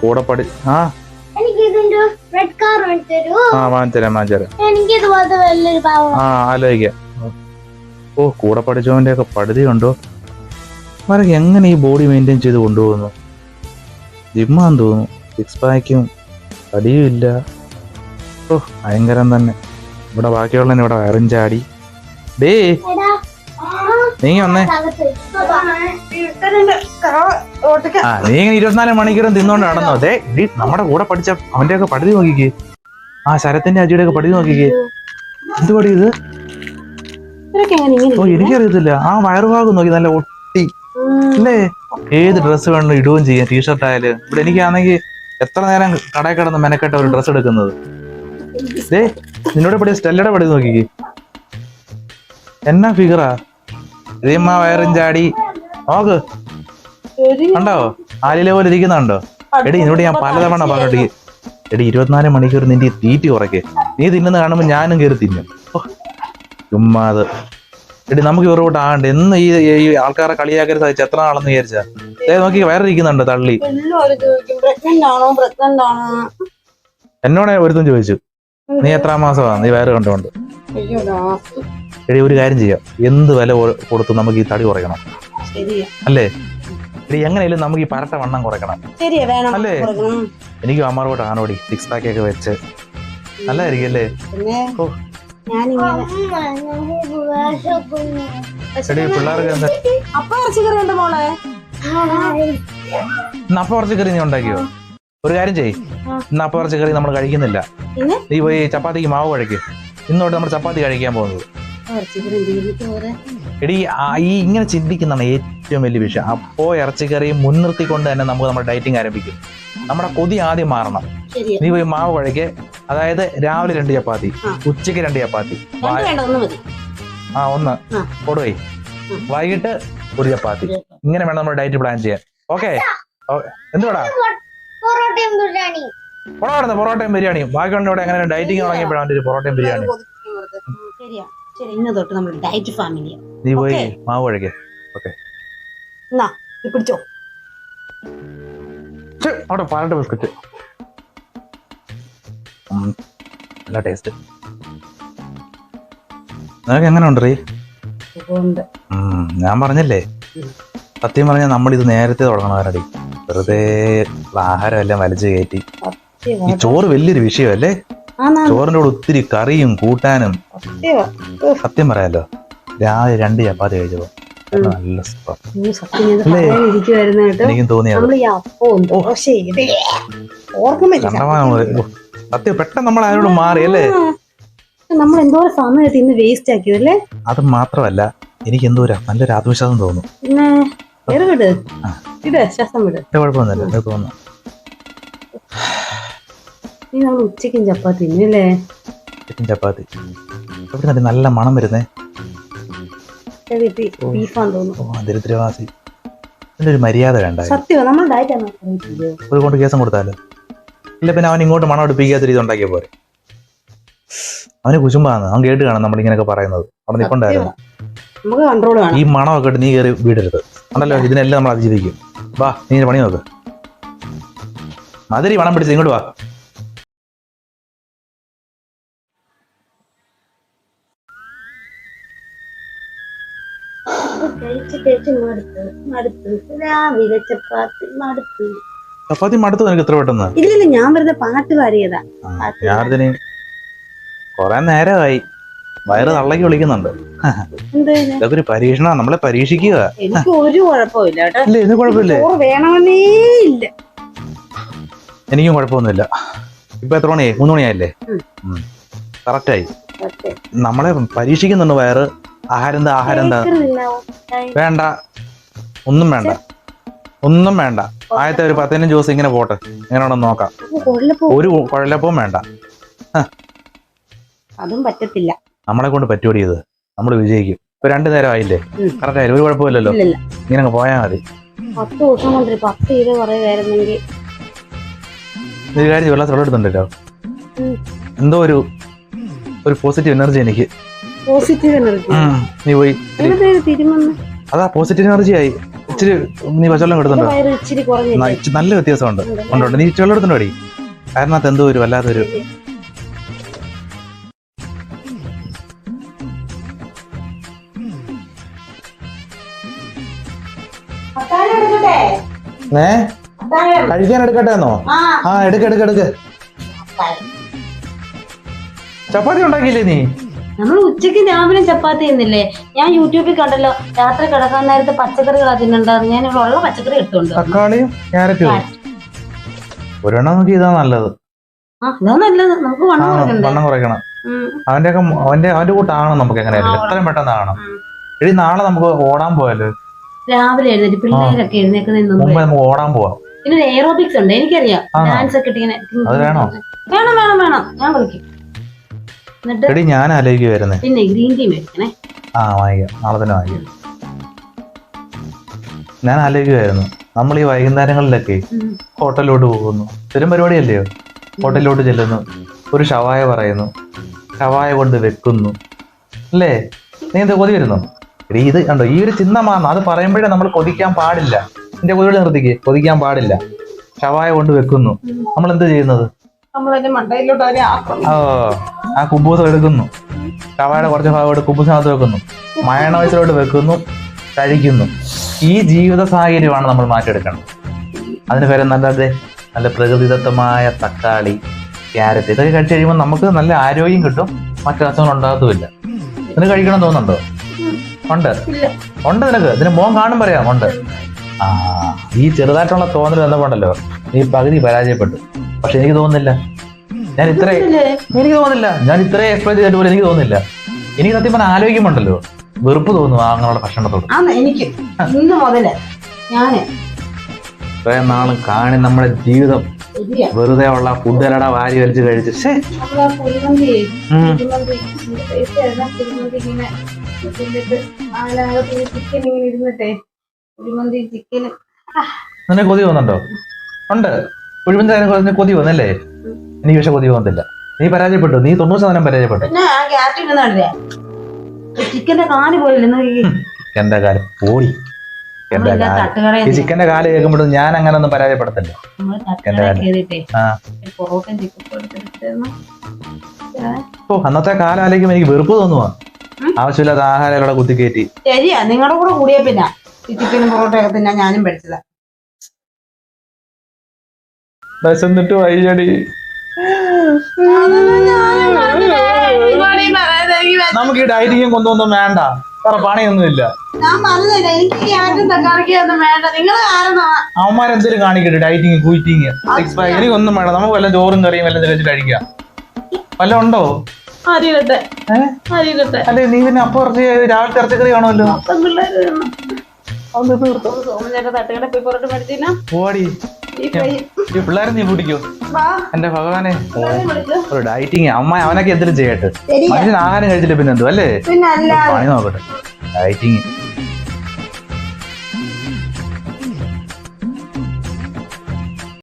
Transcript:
കൂടെ പഠി ആ? ആ വാങ്ങിത്തരാം വാങ്ങിത്തരാം. ആലോചിക്കാം. ഓ കൂടെ പഠിച്ചവന്റെ ഒക്കെ പടുതി കണ്ടോ? അവരൊക്കെ എങ്ങനെ ഈ ബോഡി മെയിന്റെയിൻ ചെയ്ത് കൊണ്ടുപോകുന്നു? ജിമ്മാന്ന് തോന്നുന്നു. സിക്സ് പാക്കും തടിയും ഇല്ല. ഓ ഭയങ്കരം തന്നെ. ഇവിടെ ബാക്കിയുള്ള ഇവിടെ വയറും ചാടി. ഡേ നീ വന്നേ. ആ നീ ഇങ്ങനെ ഇരുപത്തിനാല് മണിക്കൂറും തിന്നോണ്ട് നടന്നോ. അതെ ഡി നമ്മുടെ കൂടെ പഠിച്ച അവന്റെ ഒക്കെ പഠിതി നോക്കിക്കേ. ആ ശരത്തിന്റെ അജിയുടെ ഒക്കെ പഠിതി നോക്കിക്കേ എന്ത് പടി ഇത് ഇങ്ങനെ ഓ എനിക്കറിയത്തില്ല. ആ വയറുഭാഗം നോക്കി നല്ല ഒട്ടി. അല്ലേ ഏത് ഡ്രസ്സ് വേണമെങ്കിലും ഇടുകയും ചെയ്യാം ടീഷർട്ട് ആയാലും. ഇവിടെ എനിക്കാണെങ്കിൽ എത്ര നേരം കടയിൽ കിടന്ന് മെനക്കെട്ട ഒരു ഡ്രസ്സ് എടുക്കുന്നത്? നിന്നോട് പടി സ്റ്റെല്ലയുടെ പടി നോക്കിക്കേ. എന്നാ ഫിഗറാ ഇതിമ്മ വയറും ചാടി. നോക്ക്. ഉണ്ടോ ആലിലെ പോലെ ഇരിക്കുന്നുണ്ടോ? എടി നിന്നോട് ഞാൻ പലതവണ പറഞ്ഞിട്ട് എടി ഇരുപത്തിനാല് മണിക്കൂർ നിന്റെ തീറ്റി കുറയ്ക്ക് നീ തിന്നുന്ന കാണുമ്പോൾ ഞാനും കയറി തിന്നും. ചുമ്മാത് എടി നമുക്ക് ഇവരോട്ട് ആകണ്ട. എന്ന് ഈ ഈ ആൾക്കാരെ കളിയാക്കരുത്. സാധിച്ചു എത്ര നാളെന്ന് വിചാരിച്ചാ? ദേ നോക്കി വയറിരിക്കുന്നുണ്ട് തള്ളി? എന്നോടെ ഒരുത്തും ചോദിച്ചു. നീ എത്രാം മാസമാണ് നീ വയറ് കണ്ടുകൊണ്ട്. എടി ഒരു കാര്യം ചെയ്യാം. എന്ത് വില കൊടുത്ത് നമുക്ക് ഈ തടി കുറയ്ക്കണം? അല്ലേ? എടി എങ്ങനെയാലും നമുക്ക് ഈ പരട്ട വണ്ണം കുറയ്ക്കണം. ശരിയാ വേണം അല്ലേ? എനിക്ക് അമ്മാറോട്ട് ആണോടി സിക്സ് പാക്ക് ഒക്കെ വെച്ച്. നല്ലതായിരിക്കും അല്ലേ? എടി പിള്ളേർക്ക് എന്താ? പച്ചക്കറി നീ ഉണ്ടാക്കിയോ? ഒരു കാര്യം ചെയ്യ്. ഇന്ന് അപ്പം പച്ചക്കറി നമ്മൾ കഴിക്കുന്നില്ല. നീ പോയി ചപ്പാത്തിക്ക് മാവ് കഴിക്കും ഇന്നോട്ട് നമ്മൾ ചപ്പാത്തി കഴിക്കാൻ പോകുന്നത്. എടി ഈ ഇങ്ങനെ ചിന്തിക്കുന്നതാണ് ഏറ്റവും വലിയ വിഷയം. അപ്പോ ഇറച്ചിക്കറി മുൻനിർത്തിക്കൊണ്ട് തന്നെ നമുക്ക് നമ്മുടെ ഡയറ്റിംഗ് ആരംഭിക്കും. നമ്മുടെ കൊതി ആദ്യം മാറണം. നീ പോയി മാവ് കഴിക്ക് അതായത് രാവിലെ രണ്ട് ചപ്പാത്തി ഉച്ചയ്ക്ക് രണ്ട് ചപ്പാത്തി. ആ ഒന്ന്. കൊടുവേ. വൈകിട്ട് ഒരു ചപ്പാത്തി. ഇങ്ങനെ വേണം നമ്മുടെ ഡയറ്റ് പ്ലാൻ ചെയ്യാൻ. ഓക്കെ. എന്തുവാടാ? പൊറോട്ട പൊറോട്ടയും ബിരിയാണിയും. ബാക്കിയുള്ള ഇവിടെ എങ്ങനെ ഡയറ്റിംഗ് തുടങ്ങിയപ്പോഴാണ് ഒരു പൊറോട്ടയും ബിരിയാണി ശരിയാ. ശരി ഇന്ന് തൊട്ട് നമ്മൾ ഡയറ്റ് ഫാമിലിയാ നീ പോയി ഓക്കേ. മാവ് കഴിക്കേ എന്നാ ഇത് പിടിച്ചോ അവിടെ പാലട്ട് ബിസ്ക്കറ്റ്. നല്ല ടേസ്റ്റ് നിനക്ക് എങ്ങനെ ഉണ്ട് റീ? സുഖമുണ്ട്. ഉം, ഞാൻ പറഞ്ഞല്ലേ? സത്യം പറഞ്ഞാൽ നമ്മൾ ഇത് നേരത്തെ തുടങ്ങണവരടി. വെറുതെ ഉള്ള ആഹാരം എല്ലാം വലിച്ചു കയറ്റി. ഈ ചോറ് വലിയൊരു വിഷയമല്ലേ? ആന്നാ ചോറിന്റെ കൂടെ ഒത്തിരി കറിയും കൂട്ടാനും സത്യം. പറയാലോ. രാവിലെ രണ്ട് ചപ്പാത്തി കഴിച്ചപ്പോ നല്ല അല്ലേ? എനിക്കും തോന്നിയാണ് സത്യം പെട്ടെന്ന് നമ്മൾ അതിനോട് മാറി അല്ലേ? നമ്മൾ എന്തോരം സമയത്ത് ഇന്ന് വേസ്റ്റ് ആക്കിയതല്ലേ അത് മാത്രമല്ല എനിക്ക് എന്തോ നല്ലൊരു ആത്മവിശ്വാസം തോന്നുന്നു. കുഴപ്പമൊന്നുമില്ല തോന്നുന്നു നീ നമ്മൾ ഉച്ചയ്ക്കും ചപ്പാത്തി ഇന്നല്ലേ ചിക്കൻ ചപ്പാത്തി. എവിടെ നല്ല മണം വരുന്നേ. ദരിദ്രവാസി. ഇതിന്റെ ഒരു മര്യാദ വേണ്ട സത്യമാ നമ്മൾ ഡയറ്റ് ഒരു കൊണ്ട് കേസം കൊടുത്താലോ? ഇല്ല പിന്നെ അവൻ ഇങ്ങോട്ട് മണം അടുപ്പിക്കാത്ത രീതി ഉണ്ടാക്കിയ പോരെ. അവന് കുശുമ്പാന്ന്. അവൻ കേട്ട് കാണാം നമ്മൾ ഇങ്ങനെയൊക്കെ പറയുന്നത്. അവൻ നിൽക്കൊണ്ടായിരുന്നു ഈ മണമൊക്കെ ഇട്ട് നീ കയറി വീടരുത്. ഉണ്ടല്ലോ ഇതിനെല്ലാം നമ്മൾ അതിജീവിക്കും. വാ നീ പണി നോക്ക്. മതിരി മണം പിടിച്ച് ഇങ്ങോട്ട് വാ. കഴിച്ച് കഴിച്ച് മടുത്ത് മടുത്ത്. രാവിലെ ചപ്പാത്തി മടുത്ത്. ചപ്പാത്തി മടുത്തു നിനക്ക് എത്ര പെട്ടെന്ന്? ഇല്ലില്ല ഞാൻ വെറുതെ പാട്ട് പാടിയതാ. കൊറേ നേരമായി. വയറ് തള്ളക്കി വിളിക്കുന്നുണ്ട്. ഇതൊക്കെ ഒരു പരീക്ഷണമാണ്. നമ്മളെ പരീക്ഷിക്കുക. എനിക്ക് ഒരു കുഴപ്പമില്ല ഇല്ല ഇത് കുഴപ്പമില്ലേ. വേണമെന്നേ ഇല്ല. എനിക്കും കുഴപ്പമൊന്നുമില്ല. ഇപ്പൊ എത്ര മണിയായി? മൂന്ന് മണിയായില്ലേ. കറക്റ്റായി. നമ്മളെ പരീക്ഷിക്കുന്നുണ്ട് വയറ്. ആഹാരം എന്താ ആഹാരം എന്താ വേണ്ട. ഒന്നും വേണ്ട. ഒന്നും വേണ്ട. ആദ്യത്തെ ഒരു പതിനഞ്ച് ജ്യൂസ് ഇങ്ങനെ പോട്ടെ. എങ്ങനെയാണെന്ന് നോക്കാം. ഒരു കുഴലപ്പവും വേണ്ട. അതും പറ്റത്തില്ല. നമ്മളെ കൊണ്ട് പറ്റൂടി ഇത്. നമ്മൾ വിജയിക്കും. ഇപ്പൊ രണ്ടു നേരം ആയില്ലേ. കറക്റ്റ് ആയില്ലേ? ഒരു കുഴപ്പമില്ലല്ലോ. ഇങ്ങനെ അങ്ങ് പോയാൽ മതി. പത്ത് ദിവസം കൊണ്ട് പത്ത് കിലോ പറയുമായിരുന്നെങ്കിൽ ഒരു കാര്യം വെള്ളം എടുത്തുണ്ടല്ലോ എന്തോ ഒരു ഒരു പോസിറ്റീവ് എനർജി എനിക്ക്. Positive energy. നീ പോയി അതാ പോസിറ്റീവ് എനർജി ആയി. ഇച്ചിരി നീ പച്ചവെള്ളം എടുത്തുണ്ടോ വയറ് ഇച്ചിരി കുറഞ്ഞില്ല നല്ല വ്യത്യാസമുണ്ട്. ഉണ്ട് ഉണ്ട്? നീ വെള്ളം എടുത്തുണ്ടോ അടി? കാരണത്ത് എന്തോ ഒരു വല്ലാത്തൊരു ഏ? കഴിക്കാൻ എടുക്കട്ടെ എന്നോ? ആ. ആ എടുക്ക എടുക്ക എടുക്ക. ചപ്പാത്തി ഉണ്ടാക്കിയില്ലേ നീ? നമ്മൾ ഉച്ചയ്ക്ക് രാവിലെ ചപ്പാത്തി തിന്നില്ലേ? ഞാൻ യൂട്യൂബിൽ കണ്ടല്ലോ രാത്രി കിടക്കാൻ നേരത്തെ പച്ചക്കറികൾ തിന്നണ്ടായിരുന്നു ഞാൻ ഇവിടെ ഉള്ള പച്ചക്കറി എടുത്തോണ്ട് വന്നു. തക്കാളിയും ക്യാരറ്റും ഒരെണ്ണം നോക്കി ഇതാ നല്ലത്. ആ ഇതാ നല്ലത്. നമുക്ക് ആ വണ്ണം കൊടുക്കണ്ടേ വണ്ണം കുറയ്ക്കണം. ഉം. അവന്റെ ഒക്കെ അവന്റെ അവന്റെ കൂട്ടാണ് നമുക്ക് എങ്ങനെയായാലും. എത്രയും പെട്ടെന്ന് ആകണം ഉം. എടി നാളെ നമുക്ക് ഓടാൻ പോയാലോ? രാവിലെ എഴുന്നേറ്റ് പിള്ളേരൊക്കെ എഴുന്നേക്കുന്നതിന് മുമ്പ് മുമ്പ് നമുക്ക് ഓടാൻ പോവാം. പിന്നെ എയറോബിക്സ് ഉണ്ട് എനിക്കറിയാം. ആണോ? ഡാൻസ് ഒക്കെ ഇട്ടിങ്ങനെ അത് വേണോ? വേണം വേണം വേണം. ഞാൻ കളിക്കും എന്നിട്ട് എടി ഞാൻ ആലോചിക്കുവായിരുന്നേ പിന്നെ ഗ്രീൻ ടീ മേടിക്കണേ. ആ വാങ്ങിക്കാം. നാളെ തന്നെ വാങ്ങിക്കാം. ഞാൻ ആലോചിക്കുമായിരുന്നു നമ്മൾ ഈ വൈകുന്നേരങ്ങളിലൊക്കെ. ഹോട്ടലിലോട്ട് പോകുന്നു. സ്ഥിരം പരിപാടിയല്ലയോ? ഹോട്ടലിലോട്ട് ചെല്ലുന്നു. ഒരു ഷവായ പറയുന്നു. ഷവായ കൊണ്ട് വെക്കുന്നു. അല്ലേ? നീ എന്താ കൊതി വരുന്നു? എടീ, ഇത് കണ്ടോ? ഈ ഒരു ചിഹ്നമാണ് അത് പറയുമ്പോഴേ നമ്മൾ കൊതിക്കാൻ പാടില്ല. എന്റെ കൊതിയോട് നിർത്തിക്ക്. കൊതിക്കാൻ പാടില്ല. ഷവായ കൊണ്ട് വെക്കുന്നു. നമ്മൾ എന്ത് ചെയ്യുന്നത്? ഓ. ആ കുബൂസം എടുക്കുന്നു കവയുടെ കുറച്ച് ഭാഗം എടുത്ത് കുബൂസിനകത്ത് വെക്കുന്നു. മയണവയസിലോട്ട് വെക്കുന്നു കഴിക്കുന്നു. ഈ ജീവിത സാഹചര്യമാണ് നമ്മൾ മാറ്റിയെടുക്കണം. അതിന് പേര് നല്ലത്? നല്ല പ്രകൃതിദത്തമായ തക്കാളി ക്യാരറ്റ് ഇതൊക്കെ കഴിച്ചു കഴിയുമ്പോൾ നമുക്ക് നല്ല ആരോഗ്യം കിട്ടും. മറ്റു അസുഖങ്ങൾ ഉണ്ടാകത്തുമില്ല. നിനക്ക് കഴിക്കണം തോന്നുന്നുണ്ടോ? ഉണ്ട്. ഉണ്ട് നിനക്ക്. ഇതിന് മോൻ കാണും പറയാം. ഉണ്ട്. ആ ഈ ചെറുതായിട്ടുള്ള തോന്നൽ വന്നപ്പോണ്ടല്ലോ. നീ പകുതി പരാജയപ്പെട്ടു. പക്ഷെ എനിക്ക് തോന്നുന്നില്ല. ഞാൻ ഇത്ര എനിക്ക് തോന്നില്ല ഞാൻ ഇത്രയും എക്സ്പ്ലെയിൻ ചെയ്തിട്ട് പോലും എനിക്ക് തോന്നില്ല എനിക്ക് സത്യം പറഞ്ഞാൽ ആലോചിക്കുമ്പോണ്ടല്ലോ. വെറുപ്പ് തോന്നുന്നു അങ്ങനെയുള്ള ഭക്ഷണത്തോട്. എനിക്ക് ഇന്ന് മുതൽ ഞാൻ ഇത്രയും നാളും കാണി നമ്മുടെ ജീവിതം വെറുതെ ഉള്ള ഫുഡ് ഫുഡല്ലട വാരി വലിച്ച് കഴിച്ച്. നിന്നെ കൊതി വന്നുണ്ടോ ഉണ്ട്. കുഴിമന്തി കൊതി വന്നല്ലേ? പക്ഷെ കൊതി തോന്നുന്നില്ല നീ പരാജയപ്പെട്ടു. നീ തൊണ്ണൂറ് ശതമാനം പരാജയപ്പെട്ടു. പിന്നെ ആ ക്യാരറ്റ് ഇരുന്നില്ലേ ചിക്കന്റെ കാൽ പോയില്ല എന്റെ കാലം പോടി എന്റെ കാലം. ഈ ചിക്കന്റെ കാൽ കേൾക്കുമ്പോഴും ഞാൻ അങ്ങനെ ഒന്നും പരാജയപ്പെടത്തില്ല തട്ടുകടയിൽ കയറിയിട്ടേ ആ. പൊറോട്ടയും ചിക്കൻ ഓ അന്നത്തെ കാലം ആലോചിക്കുമ്പോൾ എനിക്ക് വെറുപ്പ് തോന്നുവാ. ആവശ്യമില്ലാത്ത ആഹാരം ഇവിടെ കുത്തിക്കയറ്റി ശരിയാ നിങ്ങളുടെ കൂടെ കൂടിയ പിന്നെ. ഈ ചിക്കനും പൊറോട്ടയൊക്കെ തിന്നാൻ ഞാനും പഠിച്ചതാ. വിശന്നിട്ട് വയ്യടി നമുക്ക് ഈ ഡയറ്റിങ്ങും കൊണ്ടൊന്നും വേണ്ട. വേറെ പണിയൊന്നുമില്ല. അവന്മാരെന്തേലും കാണിക്കട്ടെ ഡയറ്റിങ് കുയിറ്റിങ് സിക്സ് പാക്ക് എനിക്കൊന്നും വേണ്ട. നമുക്ക് വല്ല ചോറും കറിയും വല്ലതും വെച്ച് കഴിക്കാം. വല്ല ഉണ്ടോ? അല്ലെ നീ പിന്നെ അപ്പൊ കുറച്ച് രാവിലത്തെ ഇറച്ചക്കറി കാണുമല്ലോ? ഓടി ഈ പിള്ളേരെ നീ പിടിക്കോ? എന്റെ ഭഗവാനെ. ഒരു ഡയറ്റിങ്. അമ്മ അവനൊക്കെ എന്തെങ്കിലും ചെയ്യട്ടെ? മനുഷ്യൻ ആഹാരം കഴിച്ചില്ല പിന്നെ എന്തോ? അല്ലേ? പിന്നെ അല്ല പണി നോക്കട്ടെ. ഡയറ്റിങ്.